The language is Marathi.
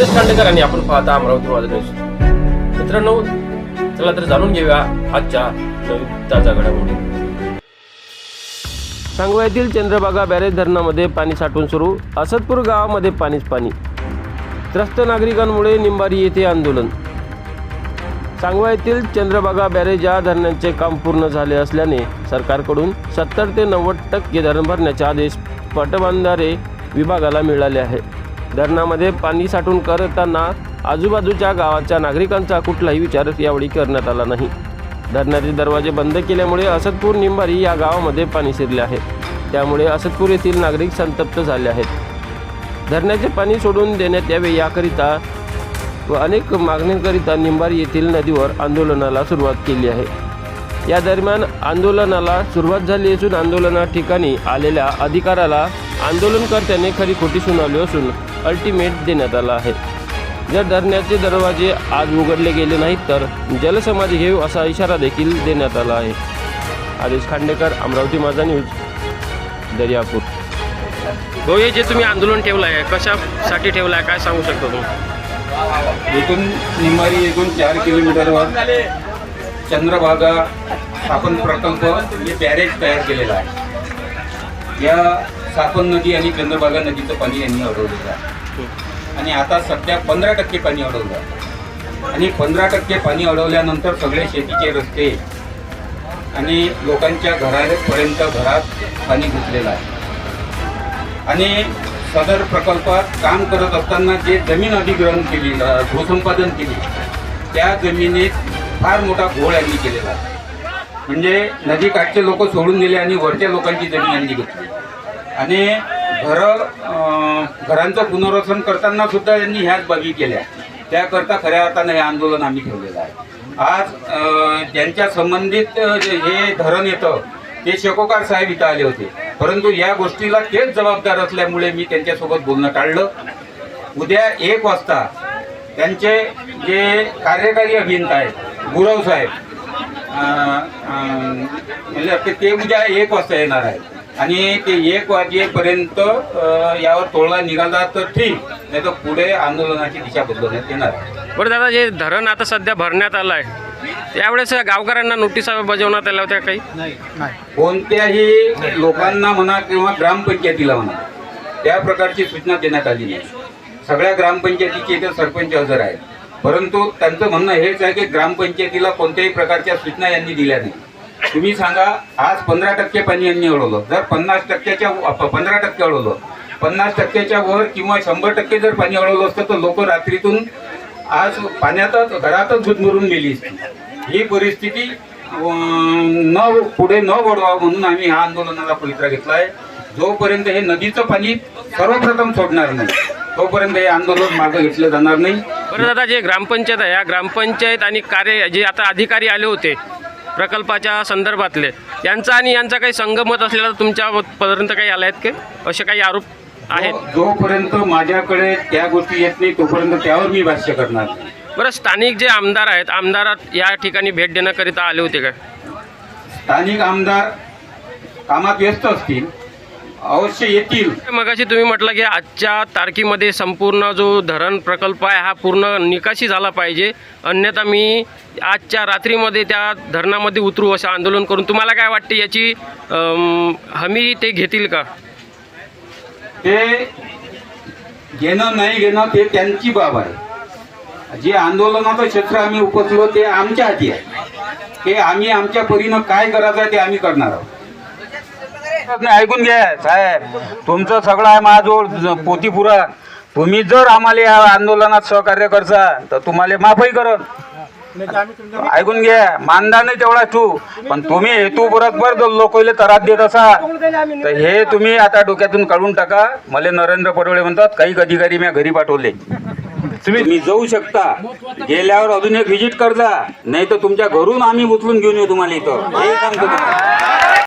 सुरेश खांडेकर आणि आपण पाहता अमरावती माझा न्यूज मित्रांनो चला तर जाणून घेऊया आजच्या नवीन ताजा घडामोडी सांगवायतील चंद्रभागा बॅरेज धरणामध्ये पाणी साठवून सुरू असदपूर गावामध्ये पाणीच पाणी. त्रस्त नागरिकांमुळे निंबारी येथे आंदोलन. सांगवा येथील चंद्रभागा बॅरेज या धरणांचे काम पूर्ण झाले असल्याने सरकारकडून सत्तर ते नव्वद टक्के धरण भरण्याचे आदेश पटबंधारे विभागाला मिळाले आहे धरणामध्ये पाणी साठवून करताना आजूबाजूच्या गावाच्या नागरिकांचा कुठलाही विचार यावेळी करण्यात आला नाही. धरणाचे दरवाजे बंद केल्यामुळे असदपूर निंबारी या गावामध्ये पाणी शिरले आहे. त्यामुळे असदपूर येथील नागरिक संतप्त झाले आहेत. धरणाचे पाणी सोडून देण्यात यावे याकरिता व अनेक मागण्यांकरिता निंबारी येथील नदीवर आंदोलनाला सुरुवात केली आहे. या दरम्यान आंदोलनाला सुरुवात झाली असून आंदोलना ठिकाणी आलेल्या अधिकाराला आंदोलनकर्त्यांनी खरी खोटी सुनावली असून अल्टिमेट देण्यात आला आहे. जर धरणाचे दरवाजे आज उघडले गेले नाहीत तर जलसमाधी घेऊ असा इशारा देखील देण्यात आला आहे. आदेश खांडेकर अमरावती माझा न्यूज दर्यापूर. हो हे जे तुम्ही आंदोलन ठेवलं आहे कशासाठी ठेवलं आहे काय सांगू शकता तुम्ही? इथून निंबारी इथून चार किलोमीटरवर चंद्रभागा सापन प्रकल्प बॅरेज तयार केलेला आहे. या सापन नदी आणि चंद्रभागा नदीचं पाणी यांनी अडवलेलं आहे आणि आता सध्या पंधरा टक्के पाणी अडवलं आहे. आणि पंधरा टक्के पाणी अडवल्यानंतर सगळे शेतीचे रस्ते आणि लोकांच्या घरापर्यंत घरात पाणी घुसलेलं आहे. आणि सदर प्रकल्पात काम करत असताना जे जमीन अधिग्रहण केली भूसंपादन केली त्या जमिनीत फार मोठा घोळ यांनी केलेला आहे. म्हणजे नदीकाठचे लोक सोडून दिले आणि वरच्या लोकांची जमीन यांनी घेतली. आणि घरं घरांचं पुनर्वसन करताना सुद्धा यांनी ह्याच बाबी केल्या. त्याकरता खऱ्या अर्थानं हे आंदोलन आम्ही ठेवलेलं आहे. आज ज्यांच्या संबंधित हे धरण येतं ते शेकोकार साहेब इथं आले होते. परंतु या गोष्टीला तेच जबाबदार असल्यामुळे मी त्यांच्यासोबत बोलणं टाळलं. उद्या एक वाजता त्यांचे जे कार्यकारी अभियंता आहेत गुरव साहेब म्हणजे ते- ते उद्या एक वाजता येणार आहेत. आणि ते एक वाजेपर्यंत यावर तोडगा निघाला तर ठीक. नाही तर पुढे आंदोलनाची दिशा बदलवण्यात येणार. बरं दादा जे धरण आता सध्या भरण्यात आलं आहे त्यावेळेस गावकऱ्यांना नोटिसा बजावण्यात आल्या होत्या काही? कोणत्याही लोकांना म्हणा किंवा ग्रामपंचायतीला म्हणा त्या प्रकारची सूचना देण्यात आली नाही सगळ्या ग्रामपंचायतीचे इथे सरपंच हजर आहेत. परंतु त्यांचं म्हणणं हेच आहे की ग्रामपंचायतीला कोणत्याही प्रकारच्या सूचना यांनी दिल्या नाही तुम्ही सांगा आज पंधरा टक्के पाणी यांनी अडवलं जर पन्नास टक्क्याच्या पंधरा टक्के अडवलं पन्नास टक्क्याच्या वर किंवा शंभर टक्के जर पाणी अडवलं असतं तर लोक रात्रीतून आज पाण्यातच घरातच गुदमरून गेली असती. ही परिस्थिती न पुढे न वडवा म्हणून आम्ही ह्या आंदोलनाला पवित्रा घेतला आहे जोपर्यंत हे नदीचं पाणी सर्वप्रथम सोडणार नाही तोपर्यंत हे आंदोलन मागे घेतलं जाणार नाही. बरं दादा जे ग्रामपंचायत आहे या ग्रामपंचायत आणि कार्य जे आता अधिकारी आले होते प्रकल्पाच्या संदर्भातले. यांचा आणि यांचा काही संगमत असलेला तुमच्यापर्यंत काही आले आहेत का? असे काही आरोप आहेत? जोपर्यंत माझ्याकडे त्या गोष्टी येत नाही तोपर्यंत त्यावर मी भाष्य करणार. बरं स्थानिक जे आमदार आहेत आमदार या ठिकाणी भेट देण्याकरिता आले होते का? स्थानिक आमदार कामात व्यस्त असतील अवश्य येतील. मगाशी तुम्ही म्हटलं की आजच्या तारखेमध्ये संपूर्ण जो धरण प्रकल्प आहे हा पूर्ण निकासी झाला पाहिजे. अन्यथा मी आजच्या रात्रीमध्ये त्या धरणामध्ये उतरू असं आंदोलन करून तुम्हाला काय वाटते याची हमी ते घेतील का? ते घेणं नाही घेणं ते त्यांची बाब आहे. जे आंदोलनाचं क्षेत्र आम्ही उपसलो ते आमच्या हाती आहे. ते आम्ही आमच्या परीनं काय करायचं आहे ते आम्ही करणार आहोत. ऐकून घ्या साहेब. तुमचं सगळं आहे माझ्याजवळ पोती पुरा तुम्ही जर आम्हाला या आंदोलनात सहकार्य करता तर तुम्हाला माफही करत ऐकून घ्या मानदा नाही तेवढा तू. पण तुम्ही हेतू बरोबर लोकले त्रास देत असा तर हे तुम्ही आता डोक्यातून काढून टाका. मला नरेंद्र पडवळे म्हणतात काही अधिकारी मी घरी पाठवले. तुम्ही जाऊ शकता. गेल्यावर अजून एक व्हिजिट करता नाही तर तुमच्या घरून आम्ही उचलून घेऊन येऊ तुम्हाला इथं. हे सांगतो